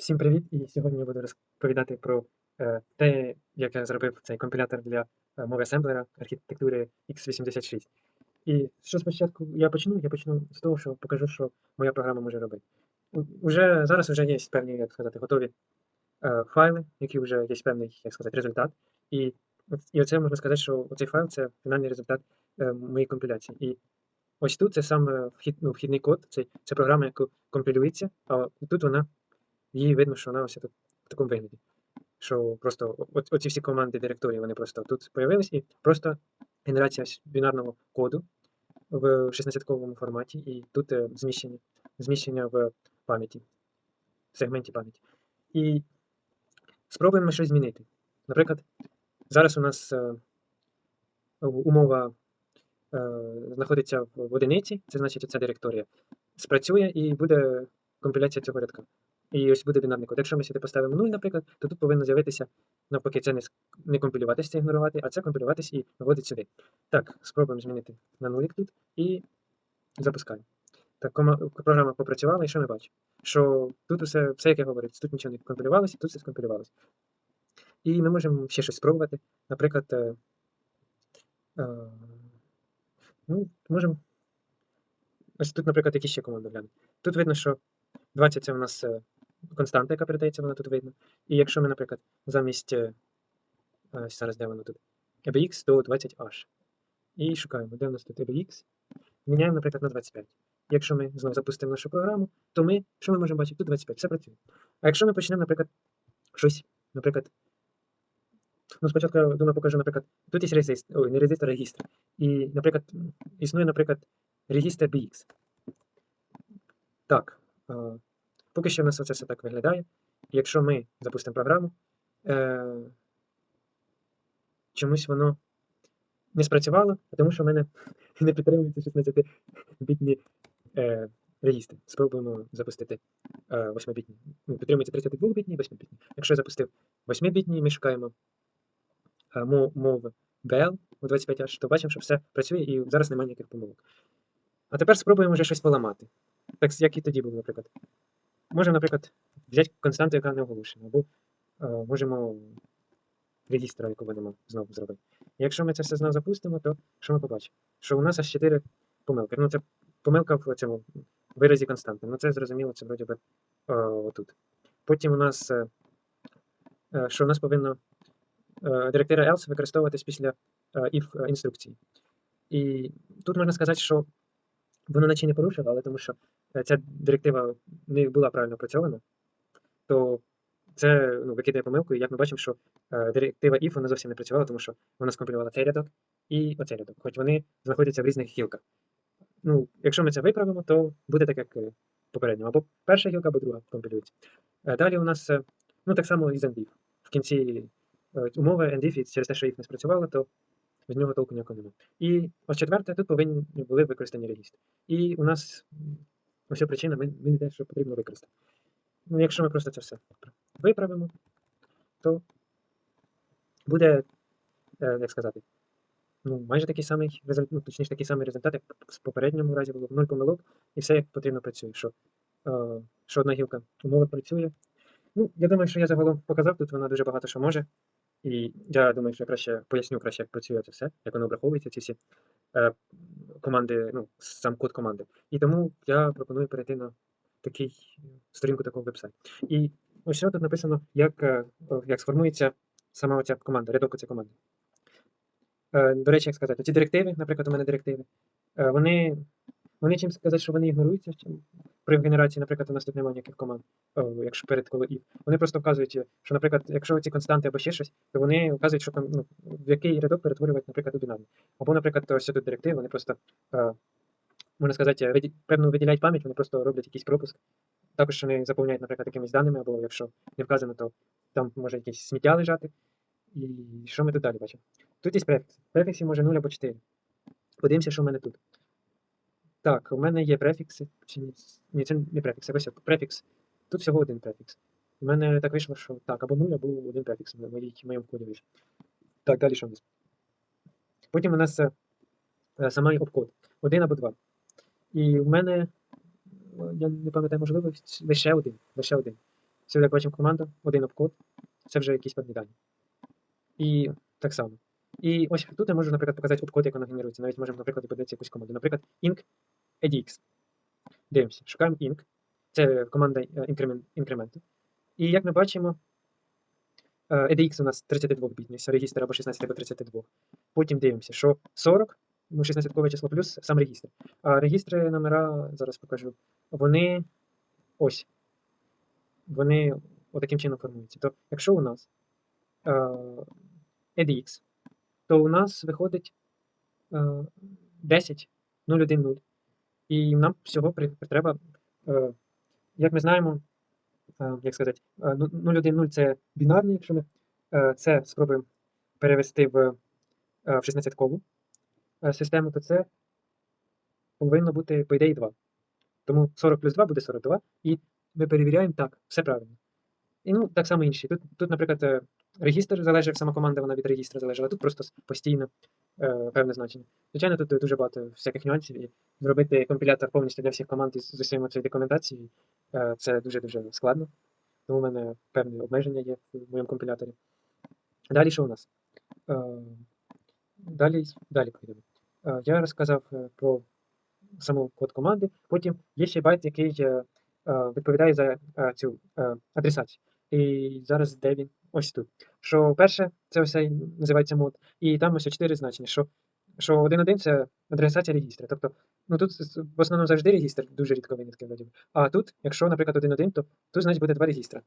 Всім привіт! І сьогодні я буду розповідати про е, те, як я зробив цей компілятор для е, мови асемблера архітектури x86. І що спочатку я почну? Я почну з того, що покажу, що моя програма може робити. Уже, зараз вже є певні, як сказати, готові е, файли, які вже є певний, як сказати, результат. І, і оце можна сказати, що цей файл це фінальний результат е, моєї компіляції. І ось тут це саме вхід, ну, вхідний код, це, це програма, яка компілюється, а тут вона її видно, що вона ось тут в такому вигляді. Що просто о- о- оці всі команди директорії, вони просто тут появились, і просто генерація бінарного коду в 16-ковому форматі, і тут е, зміщення, зміщення в пам'яті, в сегменті пам'яті. І спробуємо щось змінити. Наприклад, зараз у нас е, умова е, знаходиться в одиниці, це значить ця директорія, спрацює і буде компіляція цього рядка. І ось буде бінарний код. Якщо ми сюди поставимо 0, наприклад, то тут повинно з'явитися, навпаки, це не, не компілюватися, це ігнорувати, а це компілюватись і виводить сюди. Так, спробуємо змінити на нулік тут і запускаємо. Так, програма попрацювала, і що ми бачимо? Що тут усе, все, як я говорив, тут нічого не компілювалося, тут все скомпілювалося. І ми можемо ще щось спробувати. Наприклад, е, е, ну, можемо. Ось тут, наприклад, які ще команди глянемо. Тут видно, що 20 це у нас е, константа, яка передається, вона тут видно. І якщо ми, наприклад, замість е, е, зараз де воно тут? EBX до 20H. І шукаємо, де у нас тут EBX. Міняємо, наприклад, на 25. Якщо ми знову запустимо нашу програму, то ми, що ми можемо бачити? Тут 25, все працює. А якщо ми почнемо, наприклад, щось, наприклад, ну, спочатку я думаю, покажу, наприклад, тут є резистор, ой, не резистор, а регістр. І, наприклад, існує, наприклад, регістр BX. Так, поки що в нас оце все так виглядає. Якщо ми запустимо програму, е, чомусь воно не спрацювало, тому що в мене не підтримується 16-бітні е, регістри. Спробуємо запустити е, 8-бітні. Ну, підтримується 32-бітні, і 8-бітні. Якщо я запустив 8-бітні, ми шукаємо е, мов, мови BL у 25H, то бачимо, що все працює і зараз немає ніяких помилок. А тепер спробуємо вже щось поламати. Так як і тоді було, наприклад. Можемо, наприклад, взяти константу, яка не оголошена, або е, можемо регістра, яку будемо знову зробити. Якщо ми це все знову запустимо, то що ми побачимо? Що у нас аж 4 помилки. Ну, це помилка в цьому виразі константи. Ну, це зрозуміло, це вроді би е, отут. Потім у нас, е, е, що у нас повинно е, директива else використовуватись після е, if інструкції. І тут можна сказати, що воно наче не порушило, але тому що е, ця директива не була правильно опрацьована, то це ну, викидає помилку, і як ми бачимо, що е, директива if вона зовсім не працювала, тому що вона скомпілювала цей рядок і оцей рядок, хоч вони знаходяться в різних гілках. Ну, якщо ми це виправимо, то буде так, як е, попередньо. Або перша гілка, або друга компілюється. Е, Далі у нас, е, ну так само і з endif. В кінці е, умови endif, і через те, що if не спрацювало, то від нього толку ніякого немає. І ось четверте, тут повинні були використані регістри. І у нас ось причина, ми, не те, що потрібно використати. Ну, якщо ми просто це все виправимо, то буде, е, як сказати, ну, майже такий самий результат, ну, точніше такий самий результат, як в попередньому разі було нуль помилок, і все як потрібно працює. Що, е, що одна гілка умови працює. Ну, я думаю, що я загалом показав, тут вона дуже багато що може. І я думаю, що я краще поясню краще, як працює це все, як воно обраховується, ці всі е, команди, ну, сам код команди. І тому я пропоную перейти на такий сторінку такого веб-сайту. І ось що тут написано, як, е, як сформується сама оця команда, рядок оця команди. Е, До речі, як сказати, ці директиви, наприклад, у мене директиви, е, вони, вони чим сказати, що вони ігноруються чим- при генерації, наприклад, у нас тут немає ніяких команд, о, якщо перед коло if. Вони просто вказують, що, наприклад, якщо ці константи або ще щось, то вони вказують, що ну, в який рядок перетворювати, наприклад, у бінарний. Або, наприклад, ось тут директиви, вони просто, е, можна сказати, виді- певно виділяють пам'ять, вони просто роблять якийсь пропуск. Також вони заповняють, наприклад, якимись даними, або якщо не вказано, то там може якесь сміття лежати. І що ми тут далі бачимо? Тут є префікс. Префіксів може 0 або 4. Подивимося, що в мене тут. Так, у мене є префікси. Чи ні? Ні, це не префікс, ось префікс. Тут всього один префікс. У мене так вийшло, що так, або 0, або один префікс в моєму коді вийшов. Так, далі що в нас? Потім у нас е, е, сама обкод. Один або два. І в мене, е, я не пам'ятаю, можливо, лише один. Лише один. Сюди, бачимо, команда, один обкод, це вже якісь певні дані. І так само. І ось тут я можу, наприклад, показати обкод, як воно генерується. Навіть можемо, наприклад, подивитися якусь команду. Наприклад, inc edx. Дивимося, шукаємо inc. Це команда е, інкременту. І як ми бачимо, е, edx у нас 32-бітний, регістр або 16 або 32. Потім дивимося, що 40, ну 16 число плюс сам регістр. А регістри номера, зараз покажу, вони ось. Вони отаким чином формуються. То якщо у нас е, edx, то у нас виходить е, 10 010. І нам всього треба, е, як ми знаємо, е, як сказати, е, ну, 010 це бінарний, якщо ми е, це спробуємо перевести в, е, в 16-кову е, систему, то це повинно бути, по ідеї, 2. Тому 40 плюс 2 буде 42, і ми перевіряємо так, все правильно. І ну, так само інші. Тут, тут наприклад, регістр залежить, сама команда вона від регістра залежала, тут просто постійно е, певне значення. Звичайно, тут дуже багато всяких нюансів, і зробити компілятор повністю для всіх команд із з усією цією документацією е, це дуже-дуже складно. Тому в мене певні обмеження є в моєму компіляторі. Далі що у нас? Е, далі, далі пройдемо. Е, я розказав е, про саму код команди. Потім є ще байт, який е, е, відповідає за е, цю е, адресацію. І зараз де він? Ось тут. Що перше, це ось називається мод, і там ось чотири значення. Що, що 1.1 це адресація регістра. Тобто, ну тут в основному завжди регістр, дуже рідко винятки вроді. А тут, якщо, наприклад, 1.1, то тут значить буде два регістра.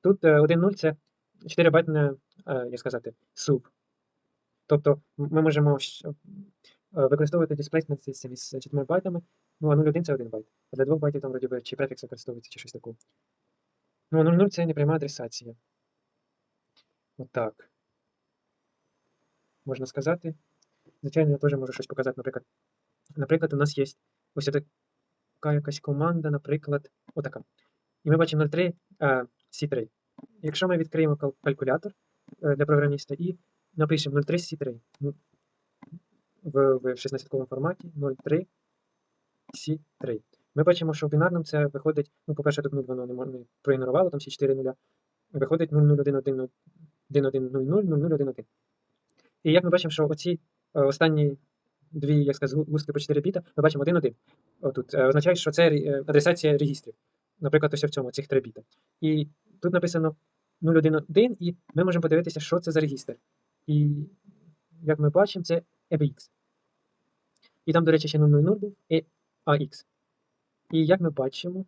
Тут е, 1.0 це 4 байтне, е, як сказати, суп. Тобто ми можемо е, використовувати displacement system із 4 байтами, ну а 0.1 це 1 байт. А для 2 байтів там вроді би чи префікс використовується, чи щось таке. Ну, а 0.0 це непряма адресація. Отак. Можна сказати. Звичайно, я теж можу щось показати, наприклад. Наприклад, у нас є ось така якась команда, наприклад, отака. І ми бачимо 03 е, C3. Якщо ми відкриємо калькулятор е, для програміста і напишемо 03 C3 ну, в, в 16-ковому форматі 03 C3. Ми бачимо, що в бінарному це виходить, ну, по-перше, тут 0 воно не, не проігнорувало, там всі 4 нуля. Виходить 00111000011. І як ми бачимо, що оці е, останні дві, як сказати, густки по 4 біта, ми бачимо 1-1. Отут. Е, означає, що це е, адресація регістрів. Наприклад, цих 3 біта. І тут написано 011, і ми можемо подивитися, що це за регістр. І як ми бачимо, це EBX. І там, до речі, ще 000 був, AX. І як ми бачимо,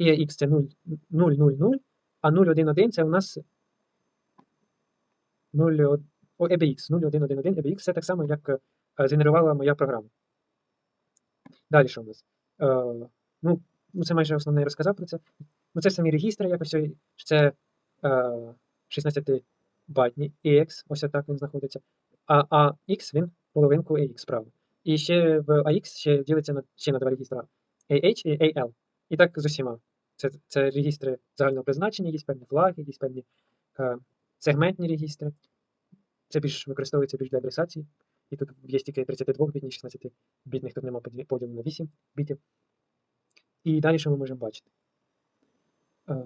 EAX це 0, 0, 0, 0, а 011 це у нас 0, о, EBX, 0111 EBX це так само, як е, згенерувала моя програма. Далі що у нас? Е, ну, ну, це майже основне я розказав про це. Ну, це самі регістри, якось це е, 16 байтні EX, ось так він знаходиться. А AX він половинку AX справа. І ще в AX ще ділиться на, ще на два регістра AH і AL. І так з усіма. Це, це регістри загального призначення, є певні флаги, є певні е, сегментні регістри. Це більш використовується більш для адресації. І тут є тільки 32 бітні, 16 бітних, тут немає поділу на 8 бітів. І далі що ми можемо бачити? Е,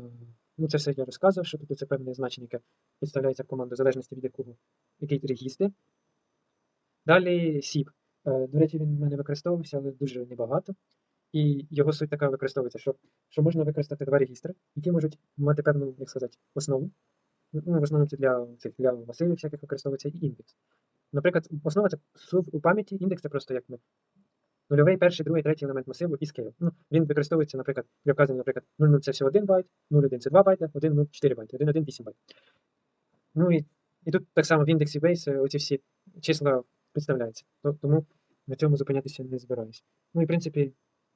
ну, це все я розказував, що тут це певне значення, яке підставляється в команду в залежності від якого який регістр. Далі SIP. Е, до речі, він в мене використовувався, але дуже небагато. І його суть така використовується, що, що можна використати два регістри, які можуть мати певну, як сказати, основу. Ну, в основному це для, цих, для масивів всяких використовується і індекс. Наприклад, основа це сув у пам'яті, індекс це просто як ми нульовий, перший, другий, третій елемент масиву і scale. Ну, він використовується, наприклад, для вказання, наприклад, 00 це всього 1 байт, 01 це 2 байти, 1 0 4 байти, 1 1 8 байт. Ну і, і тут так само в індексі base оці всі числа представляються. Тому на цьому зупинятися не збираюся. Ну і в принципі,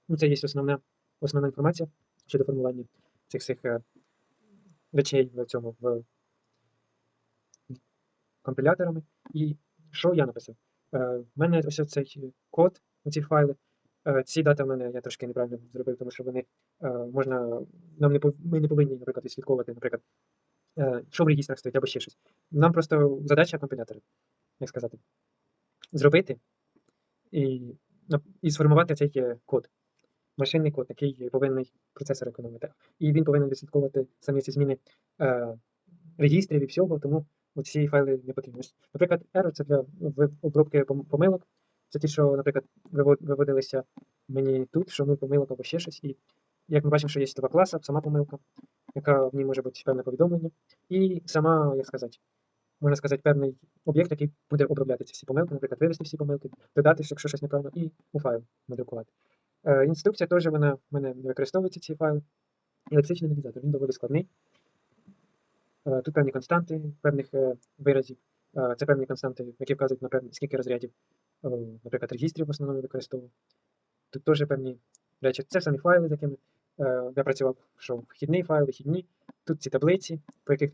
ну, це є основна, основна інформація щодо формування цих всіх е, речей в цьому в компіляторами. І що я написав? Е, в мене ось цей код, ці файли. Е, ці дати в мене я трошки неправильно зробив, тому що вони е, можна. Нам не ми не повинні, наприклад, відслідковувати, наприклад, що в регістрах стоїть або ще щось. Нам просто задача компілятора, як сказати, зробити і, і сформувати цей код. машинний код, який повинен процесор економити. І він повинен відслідковувати самі ці зміни е, регістрів і всього, тому ці файли не потрібні. Наприклад, error це для обробки помилок. Це ті, що, наприклад, виводилися мені тут, що нуль помилок або ще щось. І як ми бачимо, що є два класи, сама помилка, яка в ній може бути певне повідомлення, і сама, як сказати, можна сказати, певний об'єкт, який буде обробляти ці всі помилки, наприклад, вивести всі помилки, додати, якщо щось неправильно, і у файл надрукувати. Е, інструкція теж вона в мене не використовується ці файли. І лексичний аналізатор, він доволі складний. Е, Тут певні константи певних е, виразів. Е, Це певні константи, які вказують на певні скільки розрядів, наприклад, регістрів в основному використовував. Тут теж певні речі. Це самі файли, з якими я працював, що вхідний файл, вихідні. Тут ці таблиці, по яких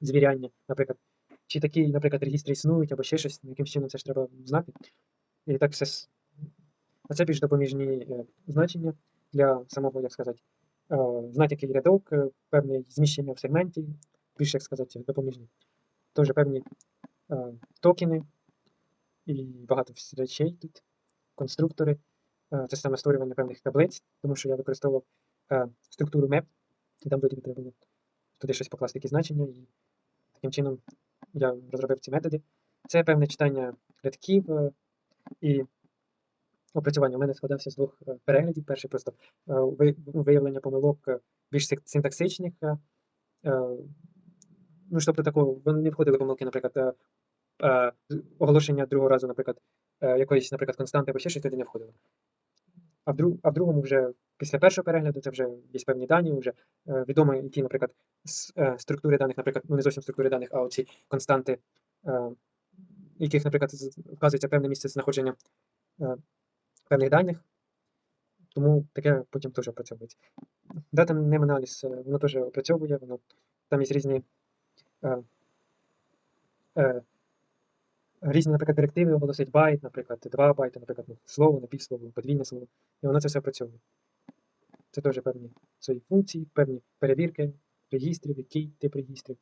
звіряння, наприклад, чи такі, наприклад, регістри існують, або ще щось, яким чином це ж треба знати. І так все. А це більш допоміжні значення для самого, як сказати, знати який рядок, певне зміщення в сегменті, більш, як сказати, допоміжні. Теж певні е, токени і багато речей тут, конструктори. Е, Це саме створювання певних таблиць, тому що я використовував е, структуру map, і там тобі треба було туди щось покласти, якісь значення, і таким чином я розробив ці методи. Це певне читання рядків е, і опрацювання. У мене складався з двох е, переглядів. Перший просто е, виявлення помилок е, більш синтаксичних. е, е, Ну, тобто такого, вони не входили помилки, наприклад, е, е, оголошення другого разу, наприклад, е, якоїсь, наприклад, константи або ще щось туди не входило. А в, друг, а в другому вже після першого перегляду це вже є певні дані, вже е, відомо, які, наприклад, с- е, структури даних, наприклад, ну не зовсім структури даних, а оці константи, е, яких, наприклад, вказується певне місце знаходження е, певних даних. Тому таке потім теж опрацьовується. Дата нем аналіз, е, воно теж опрацьовує, воно там є різні. Е, е, Різні, наприклад, директиви оголосить байт, наприклад, 2 байти, наприклад, ну, слово, напівслово, подвійне слово, і воно це все опрацьовує. Це теж певні свої функції, певні перевірки регістрів, який тип регістрів.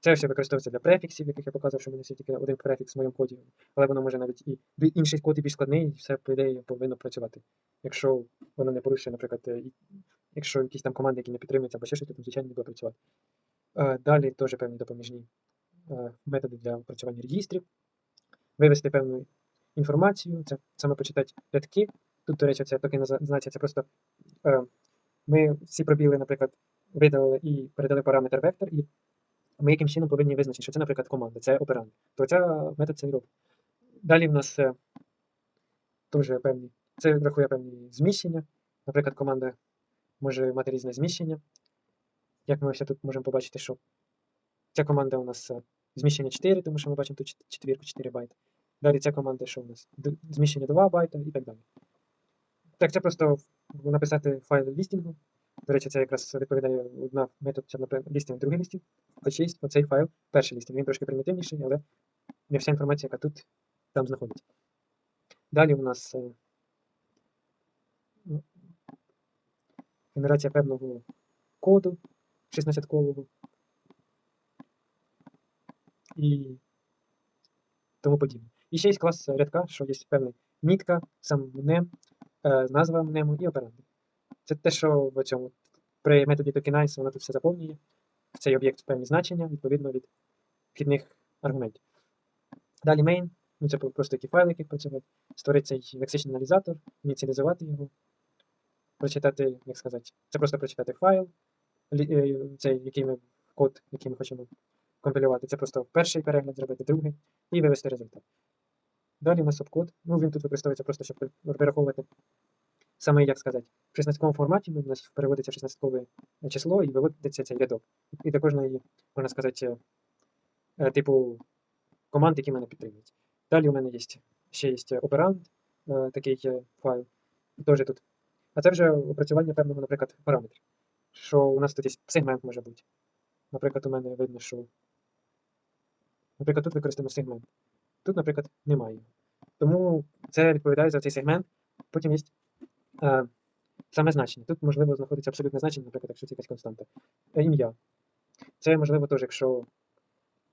Це все використовується для префіксів, яких я показав, що в мене є тільки один префікс в моєму коді, але воно може навіть і інший код і більш складний, і все, по ідеї, повинно працювати. Якщо воно не порушує, наприклад, е, якщо якісь там команди, які не підтримуються, або ще щось, то звичайно, не буде працювати. Е, Далі теж певні допоміжні е, методи для опрацювання регістрів, вивести певну інформацію, це саме почитати рядки. Тут, до речі, це токен значить, це просто е, ми всі пробіли, наприклад, видалили і передали параметр вектор, і ми яким чином повинні визначити, що це, наприклад, команда, це оперант. То ця метод це і робить. Далі в нас теж певні, це рахує певні зміщення. Наприклад, команда може мати різне зміщення. Як ми ось тут можемо побачити, що ця команда у нас е, зміщення 4, тому що ми бачимо тут чет- четвірку 4 байти. Далі ця команда, що у нас зміщення 2 байта і так далі. Так, це просто написати файл лістінгу. До речі, це якраз відповідає одна метод, це, лістінг, другий лістінг. Хоч є оцей файл, перший лістінг. Він трошки примітивніший, але не вся інформація, яка тут там знаходиться. Далі у нас е, генерація певного коду 16-колового і тому подібне. І ще є клас рядка, що є певний мітка, сам нем, е, назва нему і операнди. Це те, що в цьому при методі tokenize воно тут все заповнює. Цей об'єкт певні значення відповідно від вхідних аргументів. Далі main, ну це просто які файли, які працювати, створити цей лексичний аналізатор, ініціалізувати його, прочитати, як сказати, це просто прочитати файл, цей, який ми код, який ми хочемо компілювати. Це просто перший перегляд зробити, другий, і вивести результат. Далі у нас обкод. Ну, він тут використовується просто, щоб перераховувати саме, як сказати, в 16 форматі у нас переводиться в 16 число і виводиться цей рядок. І до кожної, можна сказати, е, е, типу команд, які мене підтримують. Далі у мене є ще є оперант, е, такий е, файл, теж тут. А це вже опрацювання певного, наприклад, параметрів. Що у нас тут є сегмент може бути. Наприклад, у мене видно, що. Наприклад, тут використано сегмент. Тут, наприклад, немає. Тому це відповідає за цей сегмент. Потім є е, саме значення. Тут можливо знаходиться абсолютне значення, наприклад, якщо це якась константа. Е, ім'я. Це можливо теж, якщо,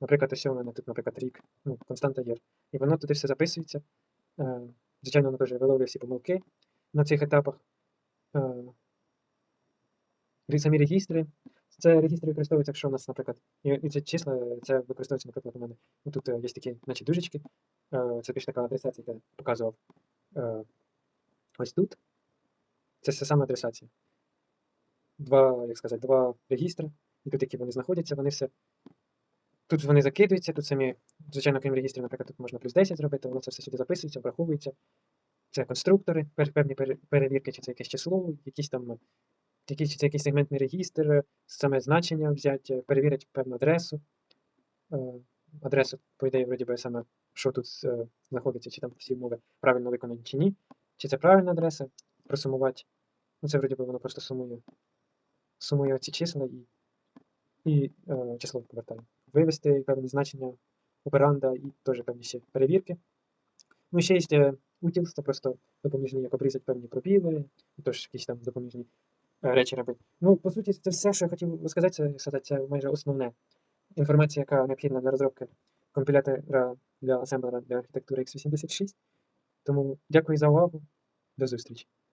наприклад, ось у мене тут, наприклад, рік, ну, константа є. І воно туди все записується. Е, звичайно, воно теж виловлює всі помилки. на цих етапах. Е, самі регістри. Це регістри використовуються, якщо у нас, наприклад, і, ці числа, це використовується, наприклад, у мене. Ну, тут е, є такі, значить, дужечки. Е, це більш така адресація, яка показував е, ось тут. Це саме адресація. Два, як сказати, два регістри, і тут, які вони знаходяться, вони все. Тут вони закидуються, тут самі, звичайно, крім регістрів, наприклад, тут можна плюс 10 зробити, воно це все сюди записується, враховується. Це конструктори, певні перевірки, чи це якесь число, якісь там, якийсь, якийсь сегментний регістр, е, саме значення взяти, перевірять певну адресу. Е, Адресу, по ідеї, вроді би саме, що тут е, знаходиться, чи там всі умови правильно виконані чи ні. Чи це правильна адреса, просумувати. Ну, це вроді би воно просто сумує, сумує оці числа і, і е, число повертає. Вивести певні значення операнда і теж певні ще перевірки. Ну, ще є utils, це просто допоміжні, як обрізати певні пробіли, і теж якісь там допоміжні речі робити. Ну, по суті, це все, що я хотів розказати, це, сказати, це майже основне. Інформація, яка необхідна для розробки компілятора для асемблера для архітектури x86. Тому дякую за увагу. До зустрічі.